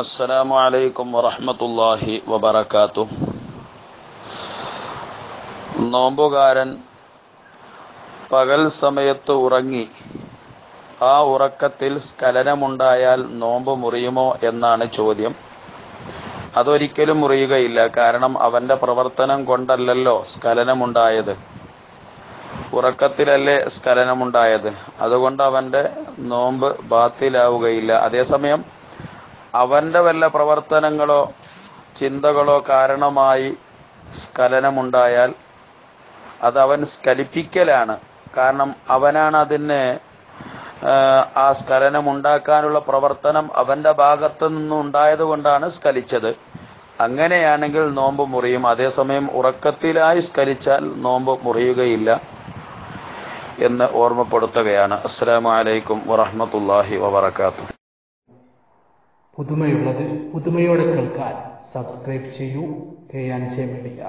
السلام عليكم ورحمة الله وبركاته നോമ്പുകാരൻ പകൽ സമയത്ത് ഉറങ്ങി ആ ഉറക്കത്തിൽ സ്ഖലനമുണ്ടായാൽ നോമ്പ് മുറിയുമോ എന്നാണ് ചോദ്യം അതൊരിക്കലും മുറിയുകയില്ല കാരണം അവന്റെ പ്രവർത്തനം കൊണ്ടല്ലല്ലോ സ്ഖലനമുണ്ടായത് ഉറക്കത്തിലല്ലേ സ്ഖലനമുണ്ടായത് അതുകൊണ്ട് അവന്റെ നോമ്പ് ബാത്തിലാവുകയില്ല അതേസമയം അവന്റെ വല്ല പ്രവർത്തനങ്ങളോ ചിന്തകളോ കാരണമായി സ്ഖലനമുണ്ടായാൽ അത് അവൻ സ്കലിപ്പിക്കലാണ് കാരണം അവനാണ് അതിന് ആ സ്ഖലനം ഉണ്ടാക്കാനുള്ള പ്രവർത്തനം അവന്റെ ഭാഗത്തു നിന്നുണ്ടായത് കൊണ്ടാണ് സ്കലിച്ചത് അങ്ങനെയാണെങ്കിൽ നോമ്പ് മുറിയും അതേസമയം ഉറക്കത്തിലായി സ്കലിച്ചാൽ നോമ്പ് മുറിയുകയില്ല എന്ന് ഓർമ്മപ്പെടുത്തുകയാണ്. അസ്സാം വലൈക്കും വറഹമത്തല്ലാഹി വബർക്കാത്തു പുതുമയുള്ളത് പുതുമയോടെ കേൾക്കാൻ സബ്സ്ക്രൈബ് ചെയ്യൂ. K media